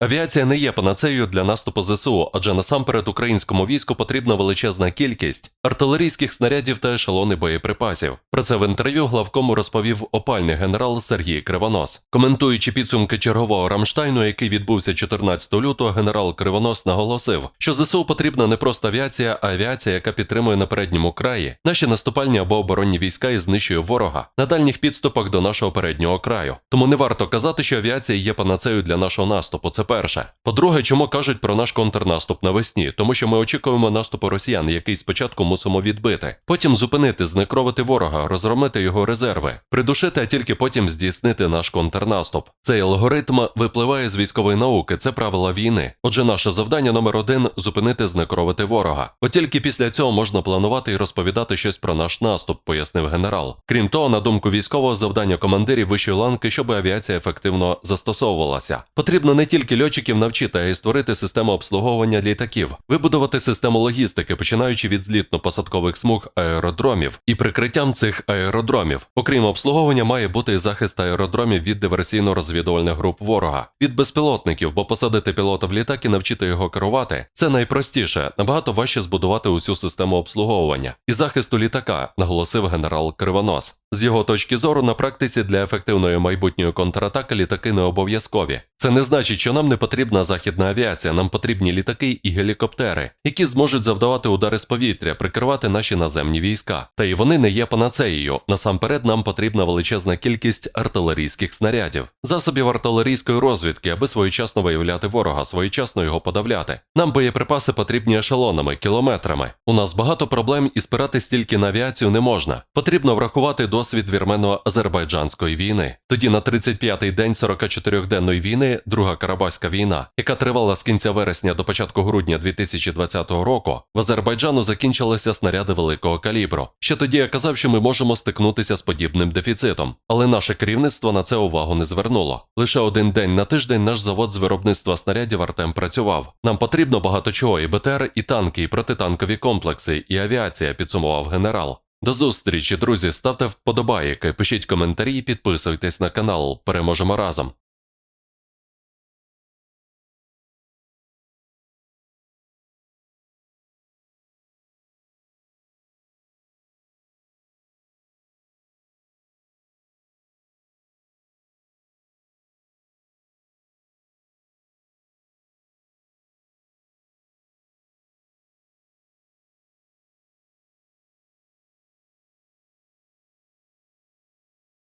Авіація не є панацеєю для наступу ЗСУ, адже насамперед українському війську потрібна величезна кількість артилерійських снарядів та ешелони боєприпасів. Про це в інтерв'ю главкому розповів опальний генерал Сергій Кривонос. Коментуючи підсумки чергового Рамштайну, який відбувся 14 лютого, генерал Кривонос наголосив, що ЗСУ потрібна не просто авіація, а авіація, яка підтримує на передньому краї наші наступальні або оборонні війська і знищує ворога на дальніх підступах до нашого переднього краю. Тому не варто казати, що авіація є панацею для нашого наступу. Це перше. По-друге, чому кажуть про наш контрнаступ навесні? Тому що ми очікуємо наступу росіян, який спочатку мусимо відбити, потім зупинити, знекровити ворога, розгромити його резерви, придушити, а тільки потім здійснити наш контрнаступ. Цей алгоритм випливає з військової науки, це правила війни. Отже, наше завдання номер один зупинити, знекровити ворога. От тільки після цього можна планувати і розповідати щось про наш наступ, пояснив генерал. Крім того, на думку військового завдання командирів вищої ланки, щоб авіація ефективно застосовувалася. Потрібно не тільки льотчиків навчити, й створити систему обслуговування літаків, вибудувати систему логістики, починаючи від злітно-посадкових смуг аеродромів і прикриттям цих аеродромів. Окрім обслуговування, має бути і захист аеродромів від диверсійно-розвідувальних груп ворога, від безпілотників, бо посадити пілота в літак і навчити його керувати це найпростіше, набагато важче збудувати усю систему обслуговування і захисту літака, наголосив генерал Кривонос. З його точки зору, на практиці для ефективної майбутньої контратаки літаки не обов'язкові. Це не значить, що нам не потрібна західна авіація, нам потрібні літаки і гелікоптери, які зможуть завдавати удари з повітря, прикривати наші наземні війська. Та й вони не є панацеєю. Насамперед, нам потрібна величезна кількість артилерійських снарядів, засобів артилерійської розвідки, аби своєчасно виявляти ворога, своєчасно його подавляти. Нам боєприпаси потрібні ешелонами, кілометрами. У нас багато проблем і спиратись тільки на авіацію не можна. Потрібно врахувати досвід вірмено-азербайджанської війни. Тоді на 35-й день 44-денної війни, Друга Карабаська війна, яка тривала з кінця вересня до початку грудня 2020 року, в Азербайджану закінчилися снаряди великого калібру. Ще тоді я казав, що ми можемо стикнутися з подібним дефіцитом, але наше керівництво на це увагу не звернуло. Лише один день на тиждень наш завод з виробництва снарядів Артем працював. Нам потрібно багато чого, і БТР, і танки, і протитанкові комплекси, і авіація, підсумував генерал. До зустрічі, друзі. Ставте вподобайки, пишіть коментарі, підписуйтесь на канал. Переможемо разом.